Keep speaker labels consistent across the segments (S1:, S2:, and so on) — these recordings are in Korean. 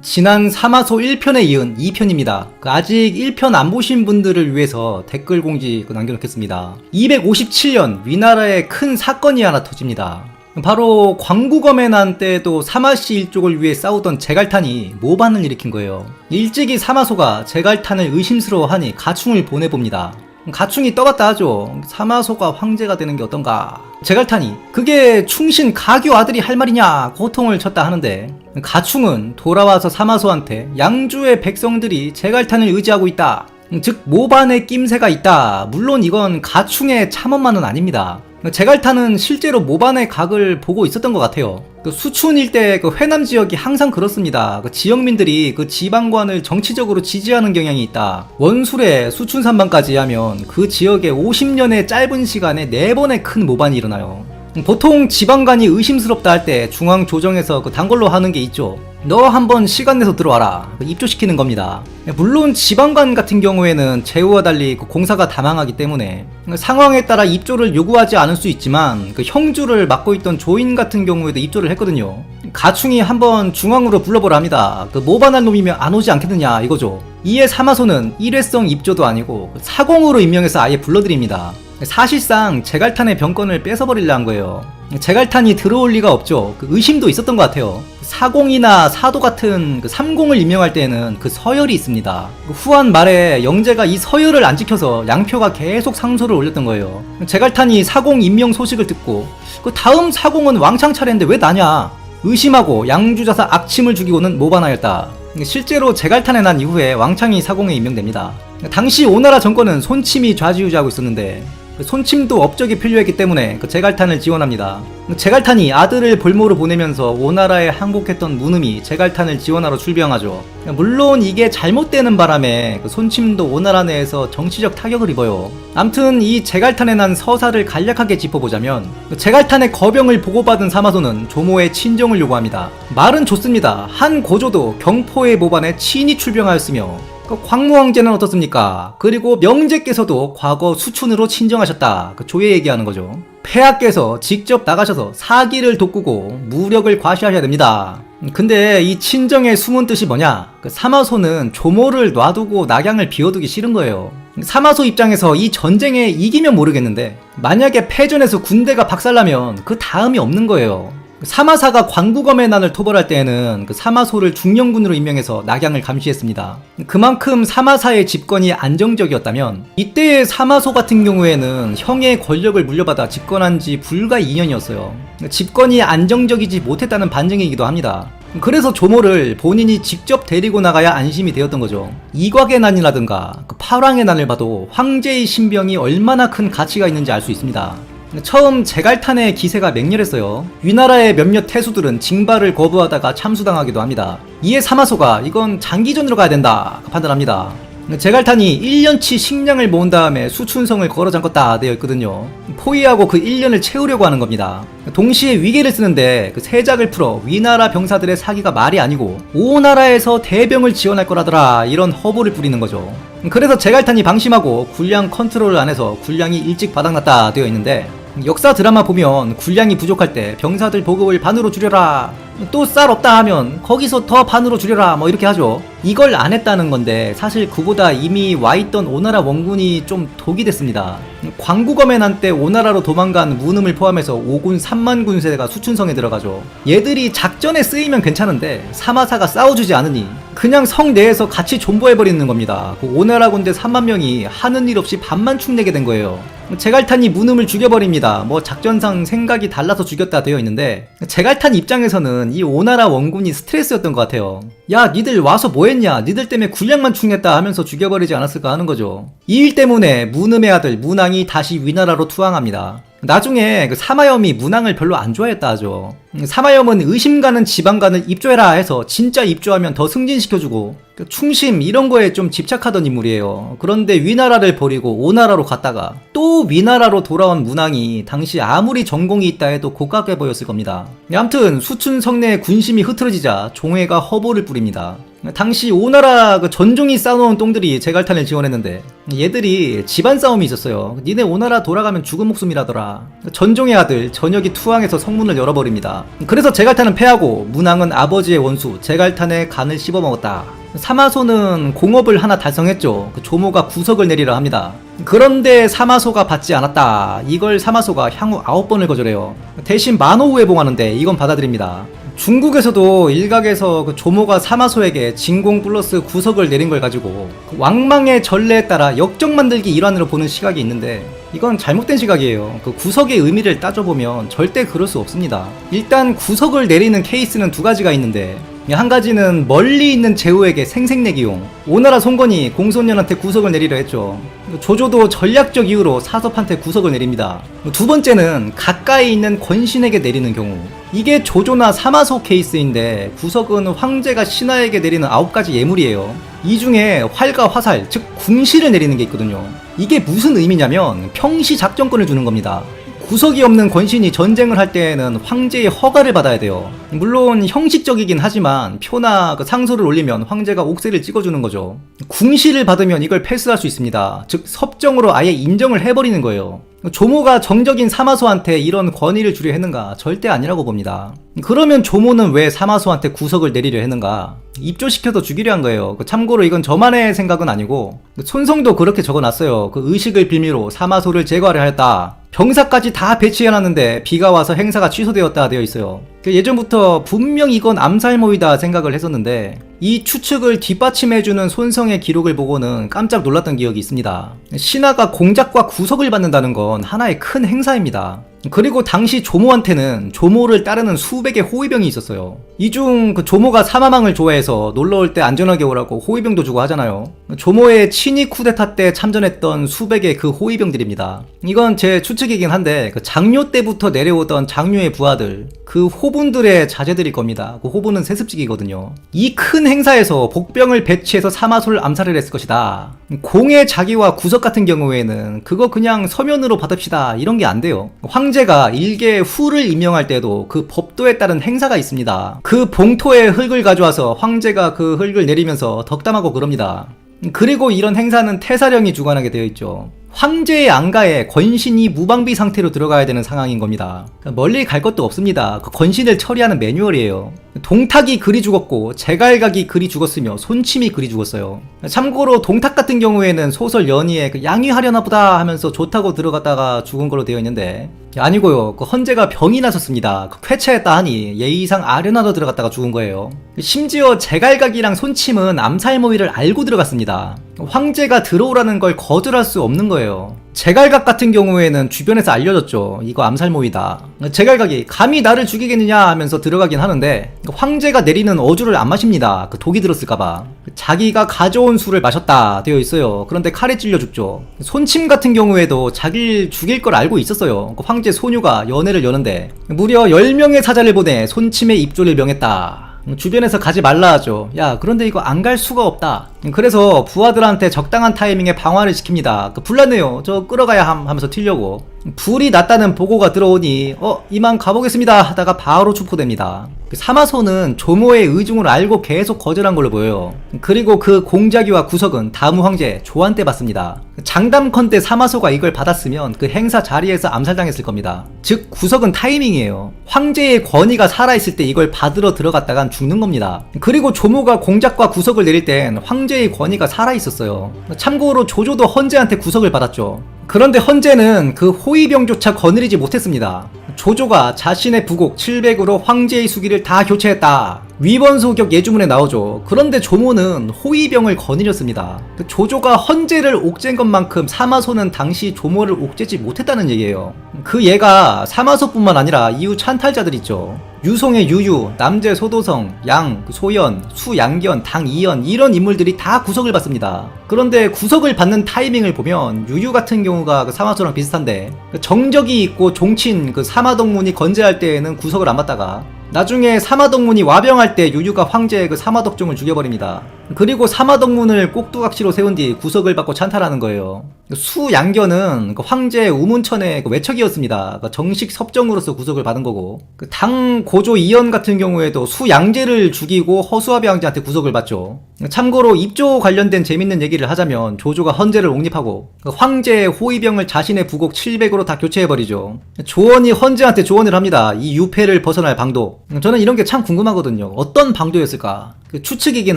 S1: 지난 사마소 1편에 이은 2편입니다. 아직 1편 안 보신 분들을 위해서 댓글 공지 그 남겨놓겠습니다. 257년 위나라에 큰 사건이 하나 터집니다. 바로 광구검해난 때도 사마씨 일족을 위해 싸우던 제갈탄이 모반을 일으킨 거예요. 일찍이 사마소가 제갈탄을 의심스러워하니 가충을 보내봅니다. 가충이 떠갔다 하죠. 사마소가 황제가 되는 게 어떤가. 제갈탄이 그게 충신 가교 아들이 할 말이냐 고통을 쳤다 하는데 가충은 돌아와서 사마소한테 양주의 백성들이 제갈탄을 의지하고 있다. 즉 모반의 낌새가 있다. 물론 이건 가충의 참언만은 아닙니다. 제갈탄은 실제로 모반의 각을 보고 있었던 것 같아요. 그 수춘 일대 그 회남 지역이 항상 그렇습니다. 그 지역민들이 그 지방관을 정치적으로 지지하는 경향이 있다. 원술에 수춘 산방까지 하면 그 지역에 50년의 짧은 시간에 4번의 큰 모반이 일어나요. 보통 지방관이 의심스럽다 할 때 중앙 조정에서 그 단골로 하는 게 있죠. 너 한번 시간 내서 들어와라. 그 입조시키는 겁니다. 물론 지방관 같은 경우에는 제후와 달리 그 공사가 다망하기 때문에 상황에 따라 입조를 요구하지 않을 수 있지만 그 형주를 맡고 있던 조인 같은 경우에도 입조를 했거든요. 가충이 한번 중앙으로 불러보라 합니다. 그 모반할 놈이면 안 오지 않겠느냐 이거죠. 이에 사마소는 일회성 입조도 아니고 사공으로 임명해서 아예 불러드립니다. 사실상 제갈탄의 병권을 뺏어버리려 한 거예요. 제갈탄이 들어올 리가 없죠. 그 의심도 있었던 것 같아요. 사공이나 사도 같은 그 삼공을 임명할 때에는 그 서열이 있습니다. 그 후한 말에 영재가 이 서열을 안 지켜서 양표가 계속 상소를 올렸던 거예요. 제갈탄이 사공 임명 소식을 듣고 그 다음 사공은 왕창 차례인데 왜 나냐? 의심하고 양주자사 악침을 죽이고는 모반하였다. 실제로 제갈탄에 난 이후에 왕창이 사공에 임명됩니다. 당시 오나라 정권은 손침이 좌지우지하고 있었는데 그 손침도 업적이 필요했기 때문에 그 제갈탄을 지원합니다. 제갈탄이 아들을 볼모로 보내면서 오나라에 항복했던 무능이 제갈탄을 지원하러 출병하죠. 물론 이게 잘못되는 바람에 그 손침도 오나라 내에서 정치적 타격을 입어요. 암튼 이 제갈탄에 난 서사를 간략하게 짚어보자면 그 제갈탄의 거병을 보고받은 사마소는 조모의 친정을 요구합니다. 말은 좋습니다. 한 고조도 경포의 모반에 친히 출병하였으며 그 광무 황제는 어떻습니까? 그리고 명제께서도 과거 수춘으로 친정하셨다. 그 조예 얘기하는 거죠. 폐하께서 직접 나가셔서 사기를 돋구고 무력을 과시하셔야 됩니다. 근데 이 친정의 숨은 뜻이 뭐냐? 그 사마소는 조모를 놔두고 낙양을 비워두기 싫은 거예요. 사마소 입장에서 이 전쟁에 이기면 모르겠는데 만약에 패전에서 군대가 박살나면 그 다음이 없는 거예요. 사마사가 광구검의 난을 토벌할 때에는 그 사마소를 중령군으로 임명해서 낙양을 감시했습니다. 그만큼 사마사의 집권이 안정적이었다면 이때의 사마소 같은 경우에는 형의 권력을 물려받아 집권한 지 불과 2년이었어요. 집권이 안정적이지 못했다는 반증이기도 합니다. 그래서 조모를 본인이 직접 데리고 나가야 안심이 되었던 거죠. 이곽의 난이라든가 그 파랑의 난을 봐도 황제의 신병이 얼마나 큰 가치가 있는지 알 수 있습니다. 처음 제갈탄의 기세가 맹렬했어요. 위나라의 몇몇 태수들은 징발을 거부하다가 참수당하기도 합니다. 이에 사마소가 이건 장기전으로 가야 된다 판단합니다. 제갈탄이 1년치 식량을 모은 다음에 수춘성을 걸어 잠궜다 되어 있거든요. 포위하고 그 1년을 채우려고 하는 겁니다. 동시에 위계를 쓰는데 그 세작을 풀어 위나라 병사들의 사기가 말이 아니고 오나라에서 대병을 지원할 거라더라 이런 허보를 부리는 거죠. 그래서 제갈탄이 방심하고 군량 컨트롤 안해서 군량이 일찍 바닥났다 되어 있는데 역사 드라마 보면 군량이 부족할 때 병사들 보급을 반으로 줄여라. 또 쌀 없다 하면 거기서 더 반으로 줄여라. 뭐 이렇게 하죠 이걸 안 했다는 건데 사실 그보다 이미 와 있던 오나라 원군이 좀 독이 됐습니다 광구검의 난때 오나라로 도망간 문음을 포함해서 5군 3만 군세가 수춘성에 들어가죠 얘들이 작전에 쓰이면 괜찮은데 사마사가 싸워주지 않으니 그냥 성 내에서 같이 존버해버리는 겁니다 그 오나라 군대 3만 명이 하는 일 없이 반만 축내게 된 거예요 제갈탄이 문음을 죽여버립니다. 뭐 작전상 생각이 달라서 죽였다 되어 있는데 제갈탄 입장에서는 이 오나라 원군이 스트레스였던 것 같아요. 야 니들 와서 뭐 했냐? 니들 때문에 군량만 충냈다 하면서 죽여버리지 않았을까 하는 거죠. 이 일 때문에 문음의 아들 문왕이 다시 위나라로 투항합니다. 나중에 그 사마염이 문왕을 별로 안 좋아했다 하죠. 사마염은 의심 가는 지방간을 입조해라 해서 진짜 입조하면 더 승진시켜주고 그 충심 이런 거에 좀 집착하던 인물이에요. 그런데 위나라를 버리고 오나라로 갔다가 또 위나라로 돌아온 문왕이 당시 아무리 전공이 있다 해도 고깝게 보였을 겁니다. 암튼 수춘 성내의 군심이 흐트러지자 종회가 허보를 뿌립니다. 당시 오나라 그 전종이 쌓아놓은 똥들이 제갈탄을 지원했는데 얘들이 집안 싸움이 있었어요. 니네 오나라 돌아가면 죽은 목숨이라더라. 전종의 아들 전역이 투항해서 성문을 열어버립니다. 그래서 제갈탄은 패하고 문왕은 아버지의 원수 제갈탄의 간을 씹어먹었다. 사마소는 공업을 하나 달성했죠. 그 조모가 구석을 내리라 합니다. 그런데 사마소가 받지 않았다. 이걸 사마소가 향후 아홉 번을 거절해요. 대신 만호 후에 봉하는데 이건 받아들입니다. 중국에서도 일각에서 그 조모가 사마소에게 진공 플러스 구석을 내린 걸 가지고 그 왕망의 전례에 따라 역적 만들기 일환으로 보는 시각이 있는데 이건 잘못된 시각이에요. 그 구석의 의미를 따져보면 절대 그럴 수 없습니다. 일단 구석을 내리는 케이스는 두 가지가 있는데 한 가지는 멀리 있는 제후에게 생색내기용 오나라 송건이 공손년한테 구석을 내리려 했죠 조조도 전략적 이유로 사섭한테 구석을 내립니다 두 번째는 가까이 있는 권신에게 내리는 경우 이게 조조나 사마소 케이스인데 구석은 황제가 신하에게 내리는 아홉 가지 예물이에요 이 중에 활과 화살 즉 궁시를 내리는 게 있거든요 이게 무슨 의미냐면 평시 작전권을 주는 겁니다 구석이 없는 권신이 전쟁을 할 때에는 황제의 허가를 받아야 돼요. 물론 형식적이긴 하지만 표나 그 상소를 올리면 황제가 옥새를 찍어주는 거죠. 궁시를 받으면 이걸 패스할 수 있습니다. 즉 섭정으로 아예 인정을 해버리는 거예요. 조모가 정적인 사마소한테 이런 권위를 주려 했는가? 절대 아니라고 봅니다. 그러면 조모는 왜 사마소한테 구석을 내리려 했는가? 입조시켜서 죽이려 한 거예요. 그 참고로 이건 저만의 생각은 아니고 손성도 그렇게 적어놨어요. 그 의식을 빌미로 사마소를 제거하려 하였다. 병사까지 다 배치해놨는데 비가 와서 행사가 취소되었다 되어 있어요. 그 예전부터 분명 이건 암살모이다 생각을 했었는데 이 추측을 뒷받침해주는 손성의 기록을 보고는 깜짝 놀랐던 기억이 있습니다. 신하가 공작과 구석을 받는다는 건 하나의 큰 행사입니다. 그리고 당시 조모한테는 조모를 따르는 수백의 호위병이 있었어요. 이 중 그 조모가 사마망을 좋아해서 놀러 올 때 안전하게 오라고 호위병도 주고 하잖아요. 조모의 친위 쿠데타 때 참전했던 수백의 그 호위병들입니다. 이건 제 추측이긴 한데 그 장료 때부터 내려오던 장료의 부하들 그 호 분들의 자제들일 겁니다. 그 호분은 세습직이거든요. 이 큰 행사에서 복병을 배치해서 사마소를 암살을 했을 것이다. 공의 자기와 구석 같은 경우에는 그거 그냥 서면으로 받읍시다 이런 게 안 돼요. 황제가 일개 후를 임명할 때도 그 법도에 따른 행사가 있습니다. 그 봉토에 흙을 가져와서 황제가 그 흙을 내리면서 덕담하고 그럽니다. 그리고 이런 행사는 태사령이 주관하게 되어 있죠. 황제의 안가에 권신이 무방비 상태로 들어가야 되는 상황인 겁니다. 멀리 갈 것도 없습니다. 그 권신을 처리하는 매뉴얼이에요. 동탁이 그리 죽었고 제갈각이 그리 죽었으며 손침이 그리 죽었어요. 참고로 동탁 같은 경우에는 소설 연희에 그 양위하려나 보다 하면서 좋다고 들어갔다가 죽은 걸로 되어 있는데 아니고요. 그 헌재가 병이 나섰습니다. 그 쾌차했다 하니 예의상 아련하러 들어갔다가 죽은 거예요. 심지어 제갈각이랑 손침은 암살 모의를 알고 들어갔습니다. 황제가 들어오라는 걸 거절할 수 없는 거예요. 제갈각 같은 경우에는 주변에서 알려졌죠. 이거 암살모이다. 제갈각이 감히 나를 죽이겠느냐 하면서 들어가긴 하는데 황제가 내리는 어주를 안 마십니다. 그 독이 들었을까봐. 자기가 가져온 술을 마셨다 되어 있어요. 그런데 칼에 찔려 죽죠. 손침 같은 경우에도 자기를 죽일 걸 알고 있었어요. 그 황제 소녀가 연애를 여는데 무려 10명의 사자를 보내 손침의 입조를 명했다. 주변에서 가지 말라 하죠. 야, 그런데 이거 안 갈 수가 없다. 그래서 부하들한테 적당한 타이밍에 방화를 시킵니다. 그 불났네요. 저 끌어가야 함 하면서 튀려고. 불이 났다는 보고가 들어오니 어 이만 가보겠습니다 하다가 바로 축포됩니다. 그 사마소는 조모의 의중을 알고 계속 거절한 걸로 보여요. 그리고 그 공자기와 구석은 다무 황제 조한 때 받습니다. 장담컨대 사마소가 이걸 받았으면 그 행사 자리에서 암살당했을 겁니다. 즉 구석은 타이밍이에요. 황제의 권위가 살아있을 때 이걸 받으러 들어갔다간 죽는 겁니다. 그리고 조모가 공작과 구석을 내릴 땐 황제 의 권위가 살아있었어요. 참고로 조조도 헌제한테 구석을 받았죠. 그런데 헌제는 그 호위병조차 거느리지 못했습니다. 조조가 자신의 부곡 700으로 황제의 수기를 다 교체했다. 위번소격 예주문에 나오죠. 그런데 조모는 호위병을 거느렸습니다. 그 조조가 헌제를 옥죄인 것만큼 사마소는 당시 조모를 옥죄지 못했다는 얘기예요. 그 예가 사마소뿐만 아니라 이후 찬탈자들 있죠. 유송의 유유, 남제 소도성, 양, 소연, 수 양견, 당 이연 이런 인물들이 다 구석을 받습니다. 그런데 구석을 받는 타이밍을 보면 유유 같은 경우가 그 사마소랑 비슷한데 그 정적이 있고 종친 그 사마동문이 건재할 때에는 구석을 안 받다가 나중에 사마덕문이 와병할 때 유유가 황제의 그 사마덕종을 죽여버립니다. 그리고 사마덕문을 꼭두각시로 세운 뒤 구석을 받고 찬탈하는 거예요. 수양견은 그 황제 우문천의 그 외척이었습니다. 그 정식 섭정으로서 구속을 받은 거고 그당 고조 이연 같은 경우에도 수양제를 죽이고 허수아비 황제한테 구속을 받죠. 참고로 입조 관련된 재밌는 얘기를 하자면 조조가 헌제를 옹립하고 그 황제의 호위병을 자신의 부곡 700으로 다 교체해버리죠. 조원이 헌제한테 조언을 합니다. 이 유패를 벗어날 방도. 저는 이런 게 참 궁금하거든요. 어떤 방도였을까? 그 추측이긴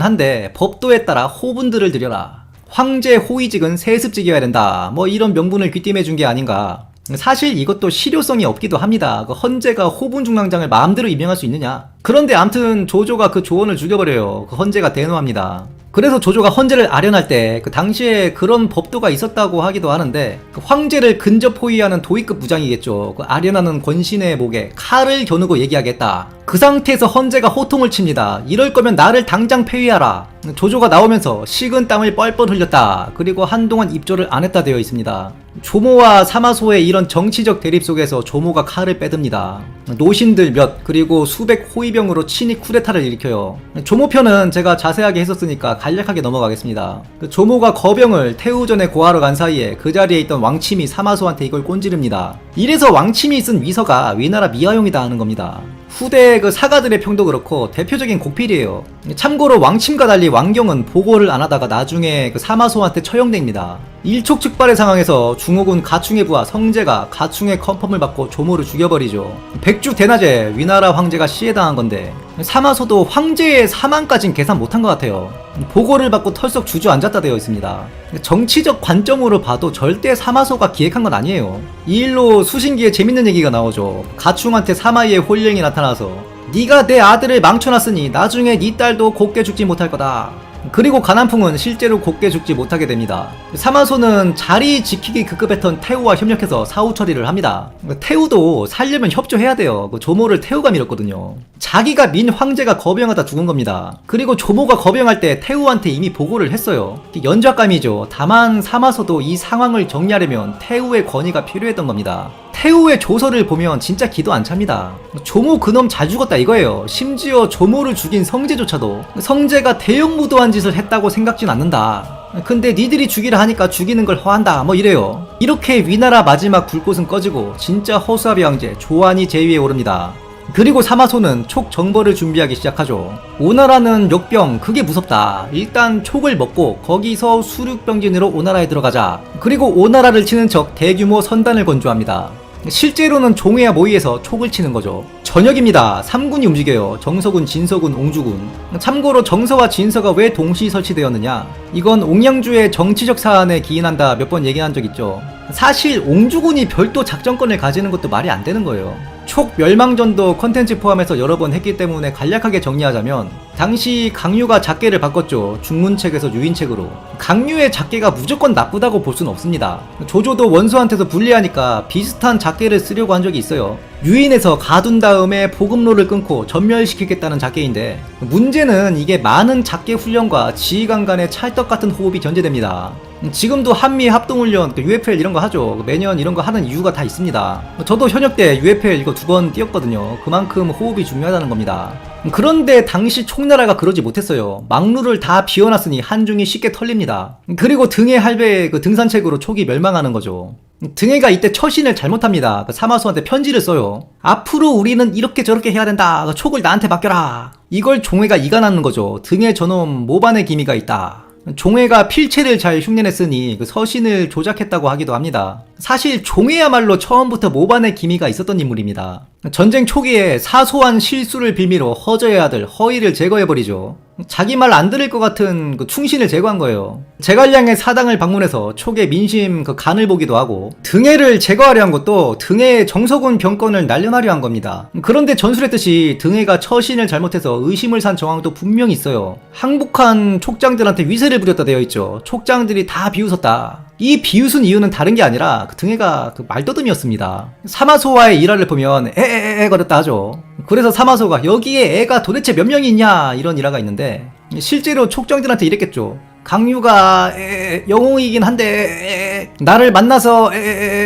S1: 한데 법도에 따라 호분들을 들여라. 황제 호위직은 세습직이어야 된다. 뭐 이런 명분을 귀띔해 준 게 아닌가. 사실 이것도 실효성이 없기도 합니다. 그 헌제가 호분 중랑장을 마음대로 임명할 수 있느냐? 그런데 암튼 조조가 그 조언을 죽여버려요. 그 헌제가 대노합니다. 그래서 조조가 헌제를 아련할 때 그 당시에 그런 법도가 있었다고 하기도 하는데 그 황제를 근접 호위하는 도위급 부장이겠죠. 그 아련하는 권신의 목에 칼을 겨누고 얘기하겠다. 그 상태에서 헌제가 호통을 칩니다. 이럴 거면 나를 당장 폐위하라. 조조가 나오면서 식은 땀을 뻘뻘 흘렸다. 그리고 한동안 입조를 안 했다 되어 있습니다. 조모와 사마소의 이런 정치적 대립 속에서 조모가 칼을 빼듭니다. 노신들 몇 그리고 수백 호위병으로 친히 쿠데타를 일으켜요. 조모 편은 제가 자세하게 했었으니까 간략하게 넘어가겠습니다. 그 조모가 거병을 태우전에 고하러 간 사이에 그 자리에 있던 왕침이 사마소한테 이걸 꼰지릅니다. 이래서 왕침이 쓴 위서가 위나라 미아용이다 하는 겁니다. 후대 그 사가들의 평도 그렇고 대표적인 곡필이에요. 참고로 왕침과 달리 왕경은 보고를 안 하다가 나중에 그 사마소한테 처형됩니다. 일촉즉발의 상황에서 중호군 가충의 부하 성제가 가충의 컨펌을 받고 조모를 죽여버리죠. 백주 대낮에 위나라 황제가 시해당한 건데 사마소도 황제의 사망까진 계산 못한 것 같아요. 보고를 받고 털썩 주저앉았다 되어 있습니다. 정치적 관점으로 봐도 절대 사마소가 기획한 건 아니에요. 이 일로 수신기에 재밌는 얘기가 나오죠. 가충한테 사마이의 홀령이 나타나서 네가 내 아들을 망쳐놨으니 나중에 네 딸도 곱게 죽지 못할 거다. 그리고 가난풍은 실제로 곱게 죽지 못하게 됩니다. 사마소는 자리 지키기 급급했던 태우와 협력해서 사후 처리를 합니다. 태우도 살려면 협조해야 돼요. 그 조모를 태우가 밀었거든요. 자기가 민 황제가 거병하다 죽은 겁니다. 그리고 조모가 거병할 때 태우한테 이미 보고를 했어요. 연좌감이죠. 다만 사마소도 이 상황을 정리하려면 태우의 권위가 필요했던 겁니다. 태우의 조서를 보면 진짜 기도 안 찹니다. 조모 그놈 잘 죽었다 이거예요. 심지어 조모를 죽인 성제조차도 성제가 대형 무도한 짓을 했다고 생각진 않는다. 근데 니들이 죽이라 하니까 죽이는 걸 허한다 뭐 이래요. 이렇게 위나라 마지막 불꽃은 꺼지고 진짜 허수아비 황제 조안이 제위에 오릅니다. 그리고 사마소는 촉 정벌을 준비하기 시작하죠. 오나라는 역병 그게 무섭다. 일단 촉을 먹고 거기서 수륙병진으로 오나라에 들어가자. 그리고 오나라를 치는 척 대규모 선단을 건조합니다. 실제로는 종회와 모의에서 촉을 치는 거죠. 저녁입니다. 3군이 움직여요. 정서군, 진서군, 옹주군. 참고로 정서와 진서가 왜 동시 설치되었느냐? 이건 옹양주의 정치적 사안에 기인한다 몇 번 얘기한 적 있죠. 사실 옹주군이 별도 작전권을 가지는 것도 말이 안 되는 거예요. 촉 멸망전도 컨텐츠 포함해서 여러 번 했기 때문에 간략하게 정리하자면 당시 강유가 작계를 바꿨죠. 중문책에서 유인책으로. 강유의 작계가 무조건 나쁘다고 볼 수는 없습니다. 조조도 원수한테서 불리하니까 비슷한 작계를 쓰려고 한 적이 있어요. 유인해서 가둔 다음에 보급로를 끊고 전멸시키겠다는 작계인데 문제는 이게 많은 작계 훈련과 지휘관 간의 찰떡 같은 호흡이 견제됩니다. 지금도 한미 합동훈련, 그 UFL 이런 거 하죠. 매년 이런 거 하는 이유가 다 있습니다. 저도 현역 때 UFL 이거 두 번 뛰었거든요. 그만큼 호흡이 중요하다는 겁니다. 그런데 당시 총나라가 그러지 못했어요. 막루를 다 비워놨으니 한중이 쉽게 털립니다. 그리고 등의 할배의 그 등산책으로 촉이 멸망하는 거죠. 등해가 이때 처신을 잘못합니다. 그 사마수한테 편지를 써요. 앞으로 우리는 이렇게 저렇게 해야 된다. 그 촉을 나한테 맡겨라. 이걸 종회가 이간하는 거죠. 등에 저놈 모반의 기미가 있다. 종회가 필체를 잘 흉내냈으니 그 서신을 조작했다고 하기도 합니다. 사실 종회야말로 처음부터 모반의 기미가 있었던 인물입니다. 전쟁 초기에 사소한 실수를 빌미로 허저의 아들 허이를 제거해버리죠. 자기 말 안 들을 것 같은 그 충신을 제거한 거예요. 제갈량의 사당을 방문해서 촉의 민심 그 간을 보기도 하고 등해를 제거하려 한 것도 등해의 정서군 병권을 날려나려 한 겁니다. 그런데 전술했듯이 등해가 처신을 잘못해서 의심을 산 정황도 분명히 있어요. 항복한 촉장들한테 위세를 부렸다 되어 있죠. 촉장들이 다 비웃었다. 이 비웃은 이유는 다른 게 아니라 그 등해가 그 말더듬이었습니다. 사마소와의 일화를 보면 에에에 거렸다 하죠. 그래서 사마소가 여기에 애가 도대체 몇 명이 있냐 이런 일화가 있는데 실제로 촉정들한테 이랬겠죠. 강유가 에, 영웅이긴 한데 에, 나를 만나서 에,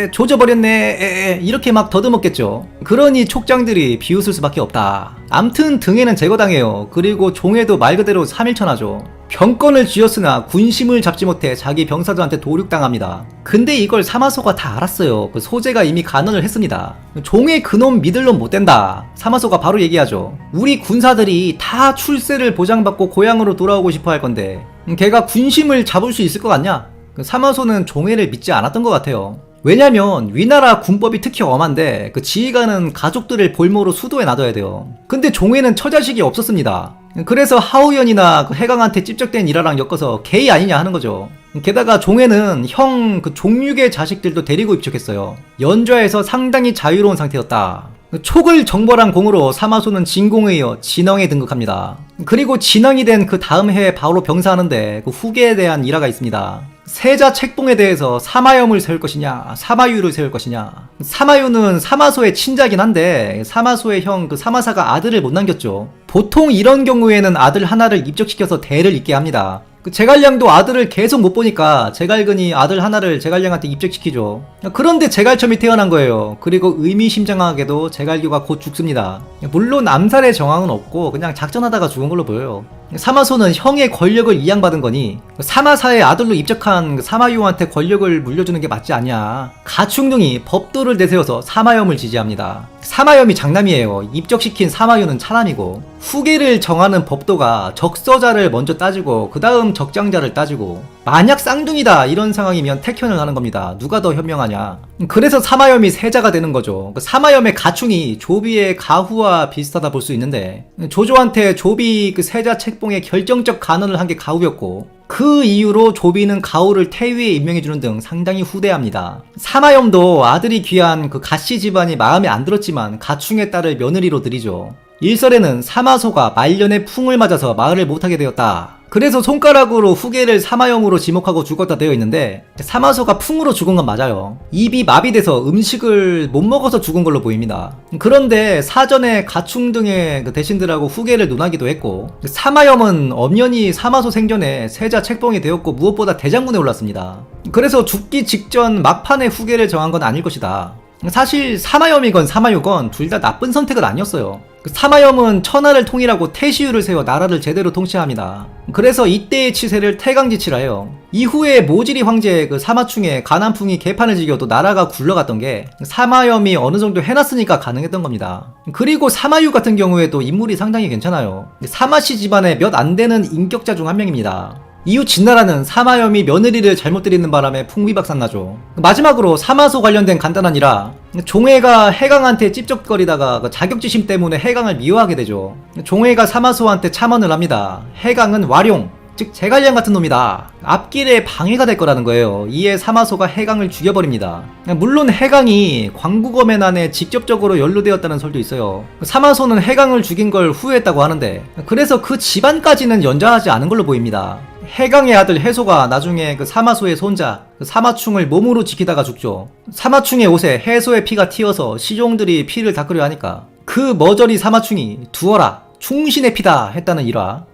S1: 에, 조져버렸네 에, 에, 이렇게 막 더듬었겠죠 그러니 촉장들이 비웃을 수밖에 없다 암튼 등에는 제거당해요 그리고 종에도 말 그대로 3일천하죠 병권을 쥐었으나 군심을 잡지 못해 자기 병사들한테 도륙당합니다. 근데 이걸 사마소가 다 알았어요. 그 소재가 이미 간언을 했습니다. 종의 그놈 믿을 놈 못 된다. 사마소가 바로 얘기하죠. 우리 군사들이 다 출세를 보장받고 고향으로 돌아오고 싶어 할 건데 음, 걔가 군심을 잡을 수 있을 것 같냐? 그 사마소는 종애를 믿지 않았던 것 같아요. 왜냐면 위나라 군법이 특히 엄한데 그 지휘관은 가족들을 볼모로 수도에 놔둬야 돼요. 근데 종애는 처자식이 없었습니다. 그래서 하우연이나 그 해강한테 찝적된 일화랑 엮어서 게이 아니냐 하는 거죠. 게다가 종애는 형 그 종육의 자식들도 데리고 입적했어요. 연좌에서 상당히 자유로운 상태였다. 촉을 정벌한 공으로 사마소는 진공에 이어 진왕에 등극합니다. 그리고 진왕이 된 그 다음 해에 바로 병사하는데 그 후계에 대한 일화가 있습니다. 세자 책봉에 대해서 사마염을 세울 것이냐, 사마유를 세울 것이냐. 사마유는 사마소의 친자긴 한데 사마소의 형 그 사마사가 아들을 못 남겼죠. 보통 이런 경우에는 아들 하나를 입적시켜서 대를 잇게 합니다. 그 제갈량도 아들을 계속 못 보니까 제갈근이 아들 하나를 제갈량한테 입적시키죠. 그런데 제갈첨이 태어난 거예요. 그리고 의미심장하게도 제갈교가 곧 죽습니다. 물론 암살의 정황은 없고 그냥 작전하다가 죽은 걸로 보여요. 사마소는 형의 권력을 이양받은 거니 사마사의 아들로 입적한 그 사마유한테 권력을 물려주는 게 맞지 않냐. 가충둥이 법도를 내세워서 사마염을 지지합니다. 사마염이 장남이에요. 입적시킨 사마유는 차남이고 후계를 정하는 법도가 적서자를 먼저 따지고 그 다음 적장자를 따지고 만약 쌍둥이다 이런 상황이면 택현을 하는 겁니다. 누가 더 현명하냐. 그래서 사마염이 세자가 되는 거죠. 그 사마염의 가충이 조비의 가후와 비슷하다 볼 수 있는데 조조한테 조비 그 세자 책봉에 결정적 간언을 한 게 가후였고 그 이후로 조비는 가오를 태위에 임명해주는 등 상당히 후대합니다. 사마염도 아들이 귀한 그 가씨 집안이 마음에 안 들었지만 가충의 딸을 며느리로 들이죠. 일설에는 사마소가 말년에 풍을 맞아서 말을 못하게 되었다. 그래서 손가락으로 후계를 사마염으로 지목하고 죽었다 되어 있는데 사마소가 풍으로 죽은 건 맞아요. 입이 마비돼서 음식을 못 먹어서 죽은 걸로 보입니다. 그런데 사전에 가충 등의 그 대신들하고 후계를 논하기도 했고 사마염은 엄연히 사마소 생전에 세자 책봉이 되었고 무엇보다 대장군에 올랐습니다. 그래서 죽기 직전 막판에 후계를 정한 건 아닐 것이다. 사실 사마염이건 사마유건 둘 다 나쁜 선택은 아니었어요. 그 사마염은 천하를 통일하고 태시유를 세워 나라를 제대로 통치합니다. 그래서 이때의 치세를 태강지치라 해요. 이후에 모지리 황제 그 사마충에 가난풍이 개판을 지겨도 나라가 굴러갔던 게 사마염이 어느 정도 해놨으니까 가능했던 겁니다. 그리고 사마유 같은 경우에도 인물이 상당히 괜찮아요. 사마씨 집안의 몇 안 되는 인격자 중 한 명입니다. 이후 진나라는 사마염이 며느리를 잘못 들이는 바람에 풍비박산나죠. 마지막으로 사마소 관련된 간단한 일화. 종애가 해강한테 찝쩍거리다가 그 자격지심 때문에 해강을 미워하게 되죠. 종애가 사마소한테 참언을 합니다. 해강은 와룡, 즉 제갈량 같은 놈이다. 앞길에 방해가 될 거라는 거예요. 이에 사마소가 해강을 죽여버립니다. 물론 해강이 광국어맨 안에 직접적으로 연루되었다는 설도 있어요. 사마소는 해강을 죽인 걸 후회했다고 하는데 그래서 그 집안까지는 연좌하지 않은 걸로 보입니다. 해강의 아들 해소가 나중에 그 사마소의 손자 그 사마충을 몸으로 지키다가 죽죠. 사마충의 옷에 해소의 피가 튀어서 시종들이 피를 닦으려 하니까 그 머저리 사마충이 두어라 충신의 피다 했다는 일화.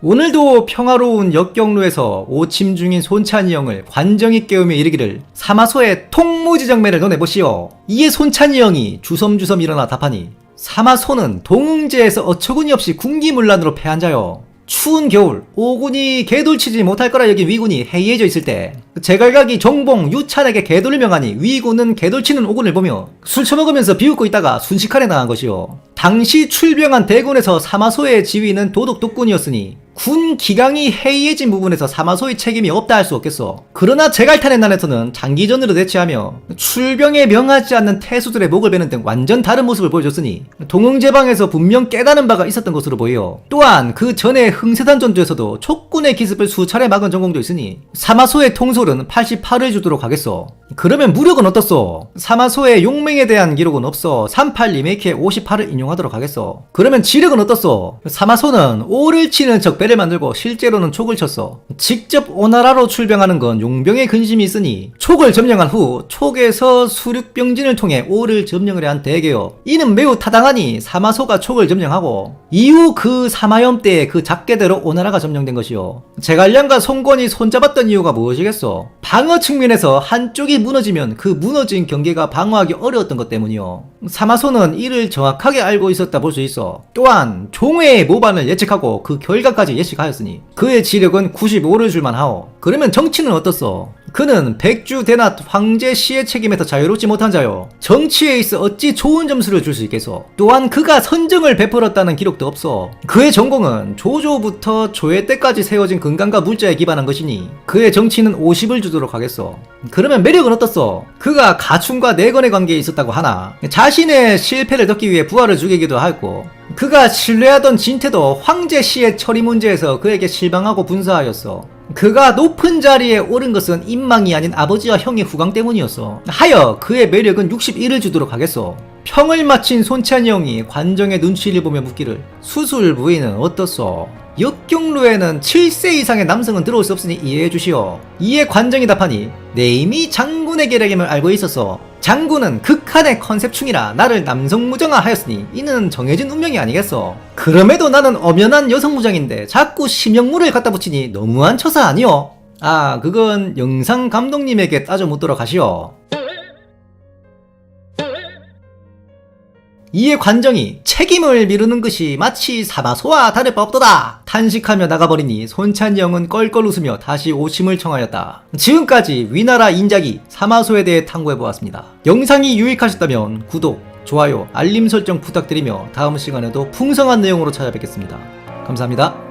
S1: 오늘도 평화로운 역경로에서 오침 중인 손찬이 형을 관정이 깨우며 이르기를 사마소의 통무지정매를 논해보시오. 이에 손찬이 형이 주섬주섬 일어나 답하니 사마소는 동응제에서 어처구니 없이 군기문란으로 패한 자요. 추운 겨울 오군이 개돌치지 못할 거라 여긴 위군이 해이해져 있을 때 제갈각이 정봉 유찬에게 개돌을 명하니 위군은 개돌치는 오군을 보며 술 처먹으면서 비웃고 있다가 순식간에 나간 것이요. 당시 출병한 대군에서 사마소의 지위는 도독 독군이었으니 군 기강이 해이해진 부분에서 사마소의 책임이 없다 할 수 없겠어. 그러나 제갈탄의 난에서는 장기전으로 대치하며 출병에 명하지 않는 태수들의 목을 베는 등 완전 다른 모습을 보여줬으니 동응제방에서 분명 깨달은 바가 있었던 것으로 보여. 또한 그 전에 흥세단 전투에서도 촉군의 기습을 수차례 막은 전공도 있으니 사마소의 통솔은 88을 주도록 하겠어. 그러면 무력은 어떻소? 사마소의 용맹에 대한 기록은 없어 38 리메이크의 58을 인용하도록 하겠어. 그러면 지력은 어떻소? 사마소는 오를 치는 적 배를 만들고 실제로는 촉을 쳤어. 직접 오나라로 출병하는 건 용병의 근심이 있으니 촉을 점령한 후 촉에서 수륙병진을 통해 오를 점령을 한 대게요. 이는 매우 타당하니 사마소가 촉을 점령하고 이후 그 사마염 때에 그 작게대로 오나라가 점령된 것이요. 제갈량과 송권이 손잡았던 이유가 무엇이겠소? 방어 측면에서 한쪽이 무너지면 그 무너진 경계가 방어하기 어려웠던 것 때문이요. 사마소는 이를 정확하게 알고 있었다 볼 수 있어. 또한 종회의 모반을 예측하고 그 결과까지 예측하였으니 그의 지력은 95를 줄만 하오. 그러면 정치는 어떻소? 그는 백주 대낮 황제 시의 책임에서 자유롭지 못한 자요. 정치에 있어 어찌 좋은 점수를 줄 수 있겠소? 또한 그가 선정을 베풀었다는 기록도 없어. 그의 전공은 조조부터 조회 때까지 세워진 근간과 물자에 기반한 것이니 그의 정치는 50을 주도록 하겠소. 그러면 매력은 어떻소? 그가 가춘과 내건의 관계에 있었다고 하나 자신의 실패를 덮기 위해 부하를 죽이기도 하였고 그가 신뢰하던 진태도 황제 시의 처리 문제에서 그에게 실망하고 분사하였어. 그가 높은 자리에 오른 것은 인망이 아닌 아버지와 형의 후광 때문이었어. 하여 그의 매력은 61을 주도록 하겠소. 평을 마친 손찬이 형이 관정의 눈치를 보며 묻기를 수술 부위는 어떻소? 역경로에는 7세 이상의 남성은 들어올 수 없으니 이해해 주시오. 이에 관정이 답하니 내 이미 장군의 계략임을 알고 있었어. 장군은 극한의 컨셉충이라 나를 남성 무정화 하였으니 이는 정해진 운명이 아니겠어. 그럼에도 나는 엄연한 여성 무장인데 자꾸 심형물을 갖다 붙이니 너무한 처사 아니오? 아, 그건 영상 감독님에게 따져 묻도록 하시오. 이에 관정이 책임을 미루는 것이 마치 사마소와 다를 바 없도다. 탄식하며 나가버리니 손찬이 형은 껄껄 웃으며 다시 오심을 청하였다. 지금까지 위나라 인자기 사마소에 대해 탐구해보았습니다. 영상이 유익하셨다면 구독, 좋아요, 알림 설정 부탁드리며 다음 시간에도 풍성한 내용으로 찾아뵙겠습니다. 감사합니다